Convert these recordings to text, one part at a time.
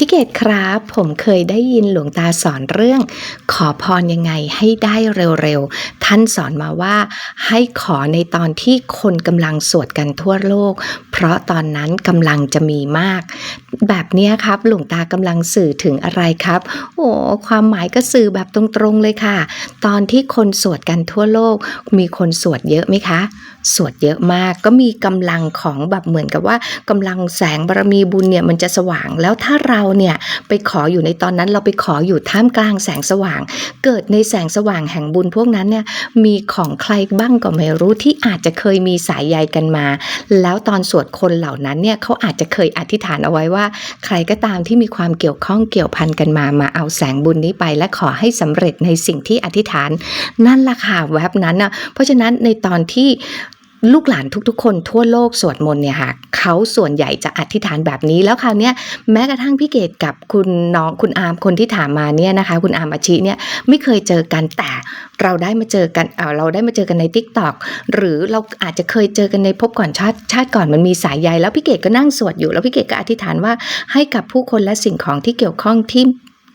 พี่เกดครับ ผมเคยได้ยินหลวงตาสอนเรื่อง อพรยังไงให้ได้เร็วๆ ท่านสอนมาว่าให้ขอในตอนที่คนกำลังสวดกันทั่วโลก เพราะตอนนั้นกำลังจะมีมาก แบบนี้ครับหลวงตากำลังสื่อถึงอะไรครับ โอ้ความหมายก็สื่อแบบตรงๆเลยค่ะ ตอนที่คนสวดกันทั่วโลก มีคนสวดเยอะไหมคะ สวดเยอะมากก็มีกำลังของแบบเหมือนกับว่ากำลังแสงบารมีบุญเนี่ยมันจะสว่าง แล้วถ้าเราเนี่ยไปขออยู่ในตอนนั้นเราไปขออยู่ท่ามกลางแสงสว่างเกิดในแสงสว่างแห่งบุญพวกนั้นเนี่ยมีของใครบ้างก็ไม่รู้ที่อาจจะเคยมีสายใยกันมา แล้วตอนสวดคนเหล่านั้นเนี่ยเขาอาจจะเคยอธิษฐานเอาไว้ว่า ใครก็ตามที่มีความเกี่ยวข้องเกี่ยวพันกันมามาเอาแสงบุญนี้ไป และขอให้สำเร็จในสิ่งที่อธิษฐาน นั่นล่ะค่ะแวบนั้นน่ะเพราะฉะนั้นในตอนที่ ลูกหลานทุกๆ คนทั่วโลกสวดมนต์เนี่ยค่ะเขาส่วนใหญ่จะอธิษฐานแบบนี้ แล้วคราวนี้แม้กระทั่งพี่เกดกับคุณน้องคุณอาร์มคนที่ถามมาเนี่ยนะคะ คุณอาร์มอาชิเนี่ยไม่เคยเจอกันแต่เราได้มาเจอกันเเราได้มาเจอกันใน t ิ k t o k หรือเราอาจจะเคยเจอกันในพบก่อนชาติชาติก่อนมันมีสายใยแล้วพี่เกดก็นั่งสวดอยู่ แล้วพี่เกดก็อธิษฐานว่าให้กับผู้คนและสิ่งของที่เกี่ยวข้องที่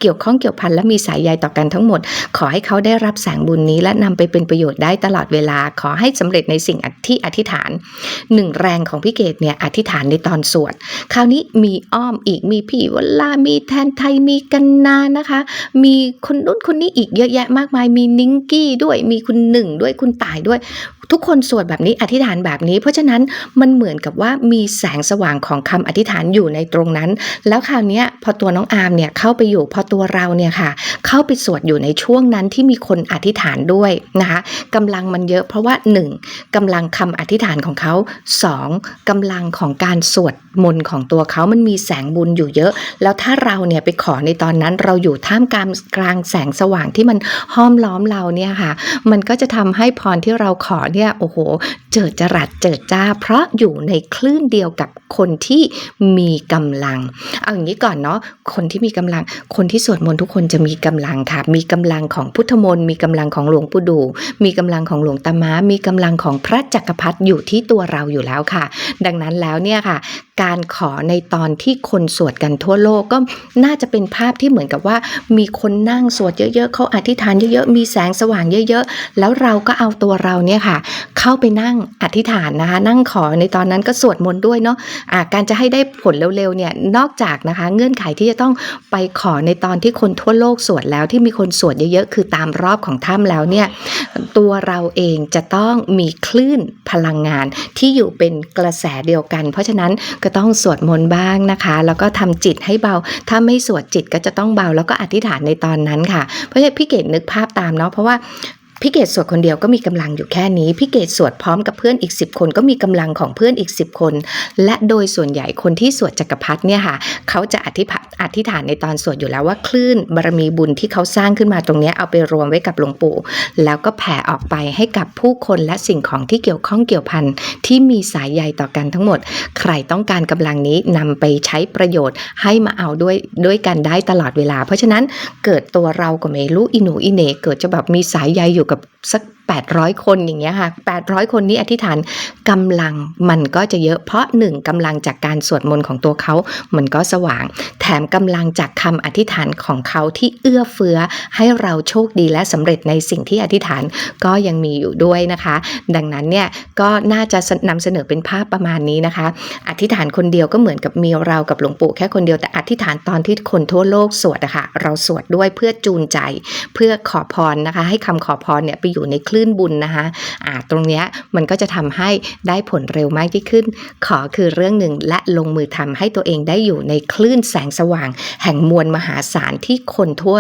เกี่ยวข้องเกี่ยวพันและมีสายใยต่อกันทั้งหมด ขอให้เขาได้รับแสงบุญนี้และนำไปเป็นประโยชน์ได้ตลอดเวลา ขอให้สำเร็จในสิ่งที่อธิษฐานหนึ่งแรงของพี่เกดเนี่ยอธิษฐานในตอนสวดคราวนี้มีอ้อมอีกมีพี่วลามีแทนไทยมีกันนานะคะ มีคนนู้นคนนี้อีกเยอะแยะมากมาย มีนิงกี้ด้วยมีคุณหนึ่งด้วยคุณตายด้วยทุกคนสวดแบบนี้อธิษฐานแบบนี้ เพราะฉะนั้นมันเหมือนกับว่ามีแสงสว่างของคำอธิษฐานอยู่ในตรงนั้น แล้วคราวนี้พอตัวน้องอาร์มเนี่ยเข้าไปอยู่พอตัวเราเนี่ยค่ะ เข้าไปสวดอยู่ในช่วงนั้นที่มีคนอธิษฐานด้วยนะคะกำลังมันเยอะเพราะว่า 1. กำลังคำอธิษฐานของเขา 2. กำลังของการสวดมนต์ของตัวเขามันมีแสงบุญอยู่เยอะ แล้วถ้าเราเนี่ยไปขอในตอนนั้นเราอยู่ท่ามกลางกลางแสงสว่างที่มันห้อมล้อมเราเนี่ยค่ะ มันก็จะทำให้พรที่เราขอเนี่ยโอ้โห เจิดจรัสเจิดจ้า เพราะอยู่ในคลื่นเดียวกับคนที่มีกำลัง เอาอย่างนี้ก่อนเนาะคนที่มีกำลัง คนที่สวดมนต์ทุกคนจะมีกำลังค่ะ มีกำลังของพุทธมนต์มีกำลังของหลวงปู่ดูมีกำลังของหลวงตามามีกำลังของพระจักรพรรดิอยู่ที่ตัวเราอยู่แล้วค่ะ ดังนั้นแล้วเนี่ยค่ะ การขอในตอนที่คนสวดกันทั่วโลกก็น่าจะเป็นภาพที่เหมือนกับว่า มีคนนั่งสวดเยอะๆเขาอธิษฐานเยอะๆมีแสงสว่างเยอะ ๆ แล้วเราก็เอาตัวเราเนี่ยค่ะ เข้าไปนั่งอธิษฐานนะคะ นั่งขอในตอนนั้นก็สวดมนต์ด้วยเนาะะการจะให้ได้ผลเร็วๆเนี่ยนอกจากนะคะเงื่อนไขที่จะต้องไปขอในตอนที่คนทั่วโลกสวดแล้วที่มีคนสวดเยอะๆ คือตามรอบของถ้ำแล้วเนี่ยตัวเราเองจะต้องมีคลื่นพลังงานที่อยู่เป็นกระแสเดียวกัน เพราะฉะนั้นก็ต้องสวดมนต์บ้างนะคะ แล้วก็ทำจิตให้เบา ถ้าไม่สวดจิตก็จะต้องเบา แล้วก็อธิษฐานในตอนนั้นค่ะ เพราะฉะนั้นพี่เกดนึกภาพตามเนาะเพราะว่า พี่เกดสวดคนเดียวก็มีกำลังอยู่แค่นี้พี่เกดสวดพร้อมกับเพื่อนอีก 10 คนก็มีกำลังของเพื่อนอีก 10 คน และโดยส่วนใหญ่คนที่สวดจักรพรรดิเนี่ยค่ะเขาจะอธิอธิษฐานในตอนสวดอยู่แล้วว่าคลื่นบารมีบุญที่เขาสร้างขึ้นมาตรงนี้เอาไปรวมไว้กับหลวงปู่ แล้วก็แผ่ออกไปให้กับผู้คนและสิ่งของที่เกี่ยวข้องเกี่ยวพันที่มีสายใยต่อกันทั้งหมด ใครต้องการกำลังนี้นำไปใช้ประโยชน์ให้มาเอาด้วยด้วยกันได้ตลอดเวลา เพราะฉะนั้นเกิดตัวเราก็ไม่รู้อิหนูอิเนเกิดจะแบบมีสายใยอยู่กับสัก 800 คนอย่างเงี้ยค่ะ 800 คนนี้อธิษฐานกำลังมันก็จะเยอะเพราะหนึ่งกำลังจากการสวดมนต์ของตัวเขามันก็สว่าง แถมกำลังจากคำอธิษฐานของเขาที่เอื้อเฟื้อให้เราโชคดีและสำเร็จในสิ่งที่อธิษฐานก็ยังมีอยู่ด้วยนะคะ ดังนั้นเนี่ยก็น่าจะนำเสนอเป็นภาพประมาณนี้นะคะ อธิษฐานคนเดียวก็เหมือนกับมีเรากับหลวงปู่แค่คนเดียวแต่อธิษฐานตอนที่คนทั่วโลกสวดอะค่ะเราสวดด้วยเพื่อจูนใจ เพื่อขอพรนะคะ ให้คำขอพรเนี่ยไปอยู่ในคลื่นบุญนะคะอ่าตรงเนี้ยมันก็จะทำให้ได้ผลเร็วมากที่ขึ้น ขอคือเรื่องหนึ่งและลงมือทำให้ตัวเองได้อยู่ในคลื่นแสงสว่าง แห่งมวลมหาศาลที่คนทั่ว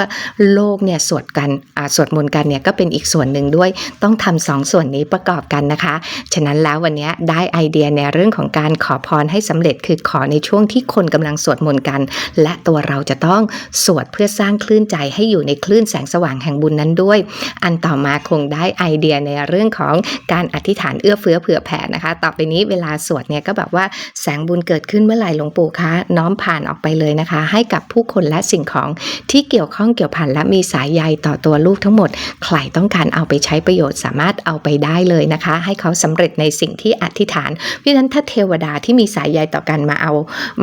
โลกเนี่ยสวดกันอ่าสวดมนต์กันเนี่ยก็เป็นอีกส่วนหนึ่งด้วย ต้องทำสองส่วนนี้ประกอบกันนะคะ ฉะนั้นแล้ววันนี้ได้ไอเดียในเรื่องของการขอพรให้สำเร็จคือขอในช่วงที่คนกำลังสวดมนต์กัน และตัวเราจะต้องสวดเพื่อสร้างคลื่นใจให้อยู่ในคลื่นแสงสว่างแห่งบุญนั้นด้วย อันต่อมาคงได้ไอไอเดียในเรื่องของการอธิษฐานเอื้อเฟื้อเผื่อแผ่นะคะ ต่อไปนี้เวลาสวดเนี่ยก็แบบว่าแสงบุญเกิดขึ้นเมื่อไหร่หลวงปู่คะน้อมผ่านออกไปเลยนะคะ ให้กับผู้คนและสิ่งของที่เกี่ยวข้องเกี่ยวพันและมีสายใยต่อตัวลูกทั้งหมด ใครต้องการเอาไปใช้ประโยชน์สามารถเอาไปได้เลยนะคะ ให้เขาสำเร็จในสิ่งที่อธิษฐาน เพราะฉะนั้นถ้าเทวดาที่มีสายใยต่อกันมาเอา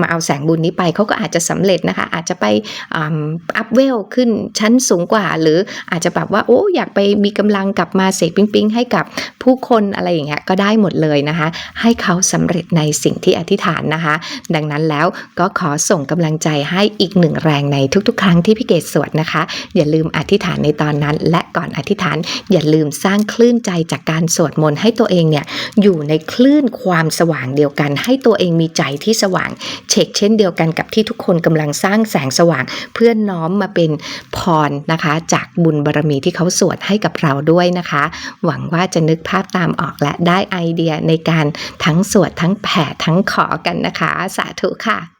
มาเอาแสงบุญนี้ไปเขาก็อาจจะสำเร็จนะคะ อาจจะไปอัพเวลขึ้นชั้นสูงกว่า หรืออาจจะแบบว่าโอ้อยากไปมีกำลังกลับมาเสกปิ๊งปิ๊งให้กับผู้คนอะไรอย่างเงี้ยก็ได้หมดเลยนะคะ ให้เขาสำเร็จในสิ่งที่อธิษฐานนะคะ ดังนั้นแล้วก็ขอส่งกำลังใจให้อีกหนึ่งแรงในทุกๆ ครั้งที่พี่เกดสวดนะคะ อย่าลืมอธิษฐานในตอนนั้น และก่อนอธิษฐานอย่าลืมสร้างคลื่นใจจากการสวดมนต์ให้ตัวเองเนี่ยอยู่ในคลื่นความสว่างเดียวกัน ให้ตัวเองมีใจที่สว่างเชกเช่นเดียวกันกับที่ทุกคนกำลังสร้างแสงสว่าง เพื่อน้อมมาเป็นพรนะคะ จากบุญบารมีที่เขาสวดให้กับเราด้วยนะคะหวังว่าจะนึกภาพตามออกและได้ไอเดียในการทั้งสวดทั้งแผ่ทั้งขอกันนะคะ สาธุค่ะ